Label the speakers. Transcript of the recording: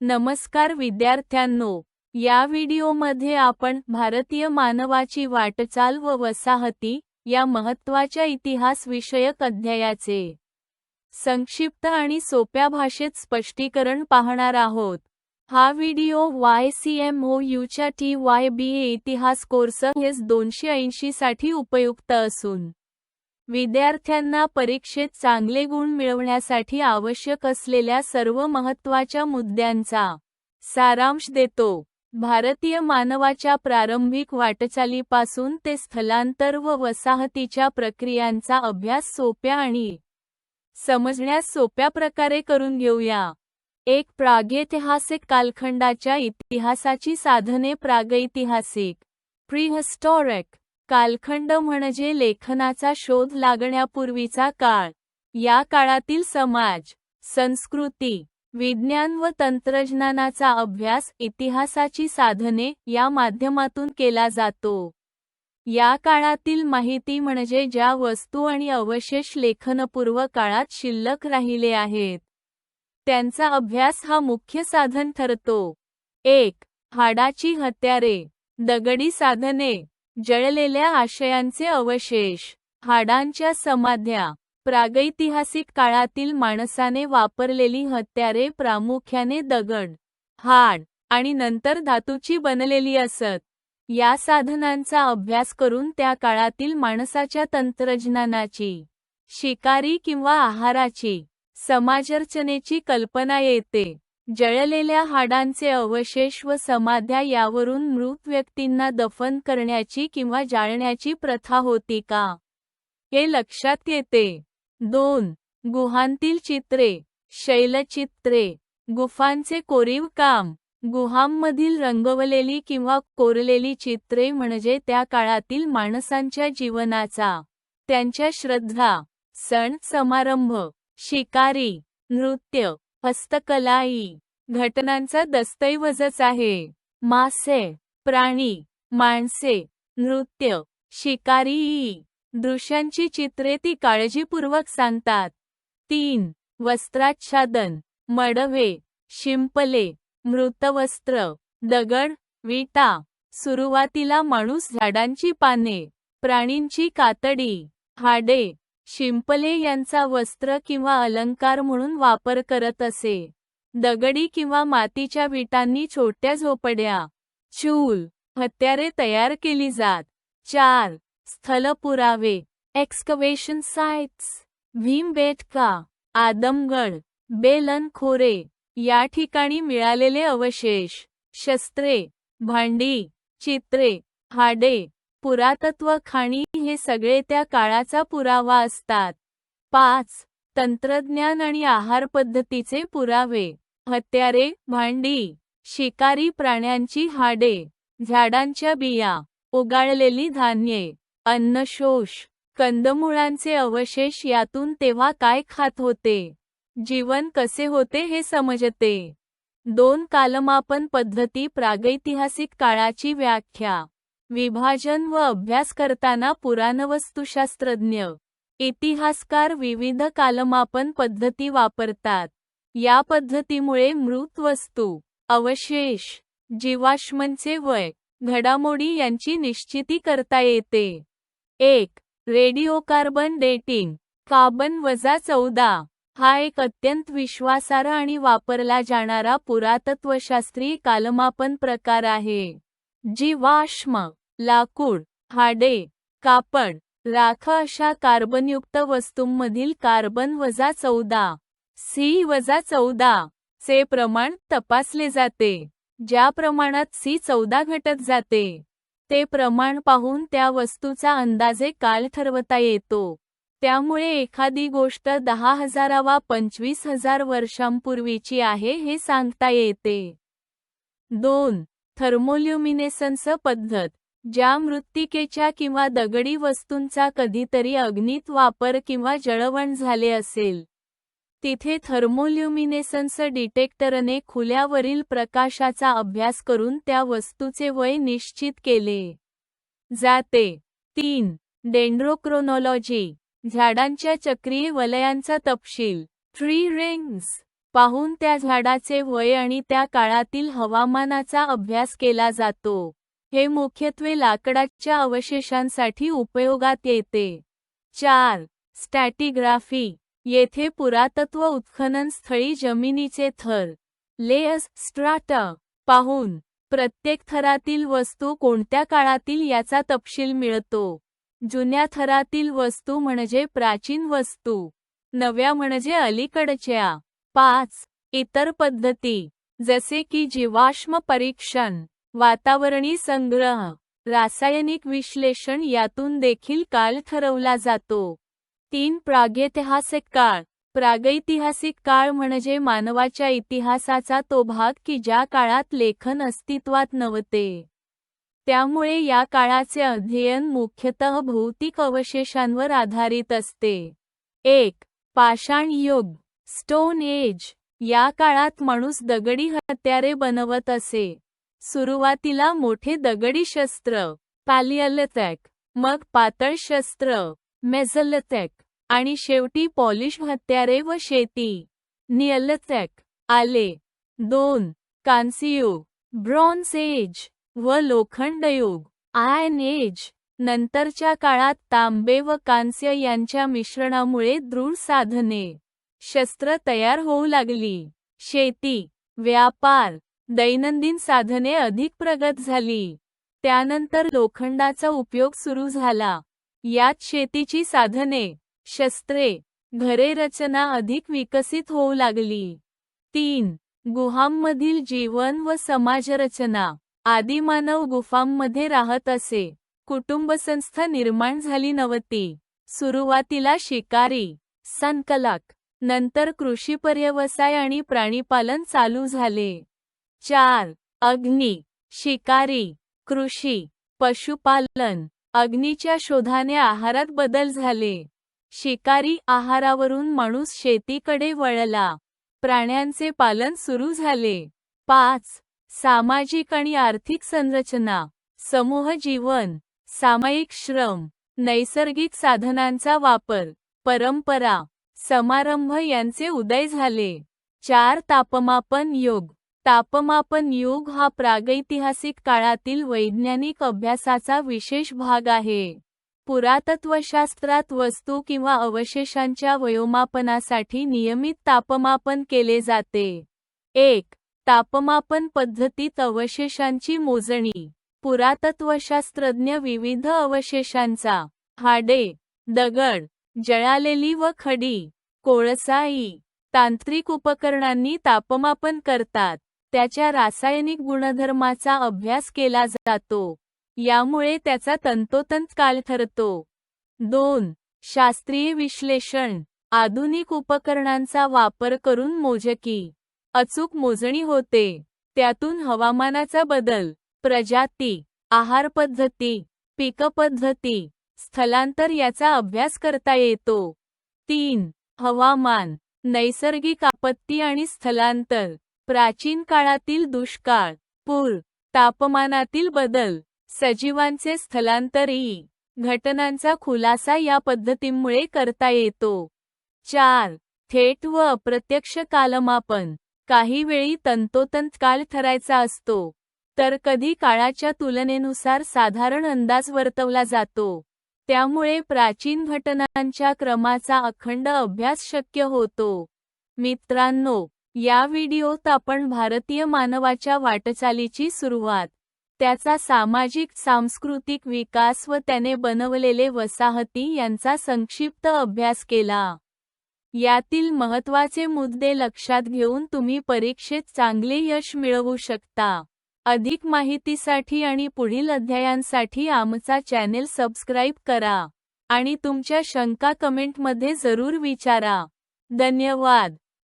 Speaker 1: नमस्कार विद्यार्थ्यांनो या व्हिडिओमध्ये आपण भारतीय मानवाची वाटचाल व वसाहती या महत्त्वाच्या इतिहास विषयक अध्यायाचे संक्षिप्त आणि सोप्या भाषेत स्पष्टीकरण पाहणार आहोत. हा video Y C M O यूच्या T Y B A इतिहास कोर्स हेच दोनशे ऐंशी साठी उपयुक्त असून विद्यार्थ्यांना परीक्षेत चांगले गुण मिळवण्यासाठी आवश्यक असलेल्या सर्व महत्त्वाच्या मुद्द्यांचा सारांश देतो. भारतीय मानवाच्या प्रारंभिक वाटचालीपासून ते स्थलांतर व वसाहतीच्या प्रक्रियांचा अभ्यास सोप्या आणि समजण्यास सोप्या प्रकारे करून घेऊया. एक प्रागैतिहासिक कालखंडाच्या इतिहासाची साधने प्रागैतिहासिक प्रिहिस्टॉरिक कालखंड म्हणजे लेखनाचा शोध लागण्यापूर्वीचा काळ. या काळातील समाज संस्कृती विज्ञान व तंत्रज्ञानाचा अभ्यास इतिहासाची साधने या माध्यमातून केला जातो. या काळातील माहिती म्हणजे ज्या वस्तू आणि अवशेष लेखनपूर्व काळात शिल्लक राहिले आहेत. त्यांचा अभ्यास हा मुख्य साधन ठरतो. एक हाडाची हत्यारे दगडी साधने. जळलेल्या आशयांचे अवशेष हाडांच्या समाध्या प्रागैतिहासिक काळातील माणसाने वापरलेली हत्यारे प्रामुख्याने दगड हाड आणि नंतर धातूची बनलेली असत. या साधनांचा अभ्यास करून त्या काळातील माणसाच्या तंत्रज्ञानाची शिकारी किंवा आहाराची समाजरचनेची कल्पना येते. जळलेल्या हाडांचे अवशेष व समाध्या यावरून मृत व्यक्तींना दफन करण्याची किंवा जाळण्याची प्रथा होती का? हे लक्षात येते. दोन. गुहांतील चित्रे. शैलचित्रे. गुफांचे कोरीव काम. गुहांमधील रंगवलेली किंवा कोरलेली चित्रे म्हणजे त्या काळातील माणसांच्या जीवनाचा. त्यांच्या श्रद्धा. सण समारंभ. शिकारी. नृत्य. हस्तकलाई. घटनांचा दस्तऐवजच आहे. मासे प्राणी माणसे नृत्य शिकारी. दृश्यांची चित्रे ती काळजीपूर्वक सांगतात. तीन वस्त्राच्छादन मडवे शिंपले मृतवस्त्र दगड विटा. सुरुवातीला माणूस झाडांची पाने प्राणींची कातडी हाडे. शिंपले यांचा वस्त्र किंवा अलंकार म्हणून वापर करत असे. दगडी किंवा मातीच्या विटांनी छोट्या झोपड्या. चूल. हत्यारे तयार केली जात. चार. स्थल पुरावे एक्सकवेशन साइट्स भीमबेटका आदमगड. बेलन खोरे. या ठिकाणी मिळालेले अवशेष. शस्त्रे. भांडी. चित्रे. हाडे. पुरातत्व खाणी हे सगळे त्या काळाचा पुरावा असतात. पाच. तंत्रज्ञान आणि आहार पद्धतीचे पुरावे. हत्यारे भांडी शिकारी प्राण्यांची हाडे झाडांच्या बिया उगाळलेली धान्ये अन्नशोष कंदमुळांचे अवशेष यातून तेव्हा काय खात होते? जीवन कसे होते हे समजते. दोन कालमापन पद्धती प्रागैतिहासिक काळाची व्याख्या. विभाजन व अभ्यास करताना पुराणवस्तुशास्त्रज्ञ इतिहासकार विविध कालमापन पद्धती वापरतात. या पद्धतीमुळे मृत वस्तू अवशेष जीवाश्मांचे वय घडामोडी यांची निश्चिती करता येते. एक रेडिओकार्बन डेटिंग कार्बन वजा चौदा हा एक अत्यंत विश्वासार्ह आणि वापरला जाणारा पुरातत्वशास्त्रीय कालमापन प्रकार आहे. जीवाश्म लाकूड हाडे कापड राख अशा कार्बनयुक्त वस्तूंमधील कार्बन वजा चौदा सी वजा चौदा चे प्रमाण तपासले जाते ज्या प्रमाणात सी चौदा घटत जाते. ते प्रमाण पाहून त्या वस्तूचा अंदाजे काल ठरवता येतो. त्यामुळे एखादी गोष्ट दहा हजारावा पंचवीस हजार वर्षांपूर्वीची आहे हे सांगता येते. दोन थर्मोल्युमिनेसन्स पद्धत ज्या मृत्तिकेच्या किंवा दगडी वस्तूंचा कधीतरी अग्नीत वापर किंवा जळवण झाले असेल. तिथे थर्मोल्युमिनेसन्स डिटेक्टरने खुल्यावरील प्रकाशाचा अभ्यास करून त्या वस्तूचे वय निश्चित केले. जाते. तीन. डेंड्रोक्रोनॉलॉजी. झाडांच्या चक्रीय वलयांचा तपशील. Tree rings. पाहून त्या झाडाचे वय आणि त्या काळातील हवामानाचा अभ्यास केला जातो. हे मुख्यत्वे लाकडाच्या अवशेषांसाठी उपयोगात येते. चार. स्टॅटिग्राफी. येथे पुरातत्व उत्खनन स्थळी जमिनीचे थर. Layers strata. पाहून प्रत्येक थरातील वस्तू कोणत्या काळातील याचा तपशील मिळतो. जुन्या थरातील वस्तू म्हणजे प्राचीन वस्तू. नव्या म्हणजे अलीकडच्या. पाच. इतर पद्धती. जसे की जीवाश्म परीक्षण वातावरणी संग्रह रासायनिक विश्लेषण यातून देखील काळ ठरवला जातो. तीन. प्रागैतिहासिक काळ. प्रागैतिहासिक काळ म्हणजे मानवाच्या इतिहासाचा तो भाग की ज्या काळात लेखन अस्तित्वात नव्हते. त्यामुळे या काळाचे अध्ययन मुख्यतः भौतिक अवशेषांवर आधारित असते. एक. पाषाण युग. स्टोन एज या काळात माणूस दगडी हत्यारे बनवत असे. सुरुवातीला मोठे दगडी शस्त्र पॅलियलथॅक मग पातळ शस्त्र मेझलथॅक आणि शेवटी पॉलिश हत्यारे व शेती. नियलथॅक आले. दोन कांस्ययुग ब्रॉन्झ एज व लोखंडयुग आयन एज नंतरच्या काळात तांबे व कांस्य यांच्या मिश्रणामुळे दृढ साधने. शस्त्र तयार होऊ लागली. शेती व्यापार दैनंदिन साधने अधिक प्रगत झाली. त्यानंतर लोखंडाचा उपयोग सुरू झाला. यात शेतीची साधने शस्त्रे घरे रचना अधिक विकसित होऊ लागली. तीन गुहांमधील जीवन व समाजरचना. आदिमानव गुफांमध्ये राहत असे. कुटुंबसंस्था निर्माण झाली नव्हती. सुरुवातीला शिकारी संकलक नंतर कृषी पर्यवसाय आणि प्राणीपालन चालू झाले. चार अग्नी शिकारी कृषी पशुपालन. अग्नीच्या शोधाने आहारात बदल झाले. शिकारी आहारावरून माणूस शेतीकडे वळला. प्राण्यांचे पालन सुरू झाले. पाच सामाजिक आणि आर्थिक संरचना. समूह जीवन सामायिक श्रम नैसर्गिक साधनांचा वापर परंपरा. समारंभ यांचे उदय झाले. चार तापमापन युग. तापमापन युग हा प्रागैतिहासिक काळातील वैज्ञानिक अभ्यासाचा विशेष भाग आहे. पुरातत्वशास्त्रात वस्तू किंवा अवशेषांच्या वयोमापनासाठी नियमित तापमापन केले जाते. एक. तापमापन पद्धतीत अवशेषांची मोजणी. पुरातत्वशास्त्रज्ञ विविध अवशेषांचा. हाडे. दगड. जळालेली व खडी कोळसाई तांत्रिक उपकरणांनी तापमापन करतात त्याच्या रासायनिक गुणधर्माचा अभ्यास केला जातो यामुळे त्याचा तंतोतंत काल ठरतो. दोन शास्त्रीय विश्लेषण आधुनिक उपकरणांचा वापर करून मोजकी अचूक मोजणी होते त्यातून हवामानाचा बदल प्रजाती आहार पद्धती पीक पद्धती स्थलांतर याचा अभ्यास करता येतो. तीन. हवामान नैसर्गिक आपत्ती आणि स्थलांतर प्राचीन काळातील दुष्काळ पूर तापमानातील बदल सजीवांचे स्थलांतरही घटनांचा खुलासा या पद्धतींमुळे करता येतो. चार. थेट व अप्रत्यक्ष कालमापन काही वेळी तंतोतंत काळ ठरायचा असतो तर कधी काळाच्या तुलनेनुसार साधारण अंदाज वर्तवला जातो. त्यामुळे प्राचीन घटनांच्या क्रमाचा अखंड अभ्यास शक्य होतो. मित्रांनो या व्हिडिओत आपण भारतीय मानवाच्या वाटचालीची सुरुवात त्याचा सामाजिक सांस्कृतिक विकास व त्याने बनवलेले वसाहती यांचा संक्षिप्त अभ्यास केला. यातील महत्त्वाचे मुद्दे लक्षात घेऊन तुम्ही परीक्षेत चांगले यश मिळवू शकता. अधिक माहितीसाठी आणि पुढील अध्यायांसाठी आमचा चॅनेल सबस्क्राईब करा आणि तुमच्या शंका कमेंटमध्ये जरूर विचारा. धन्यवाद.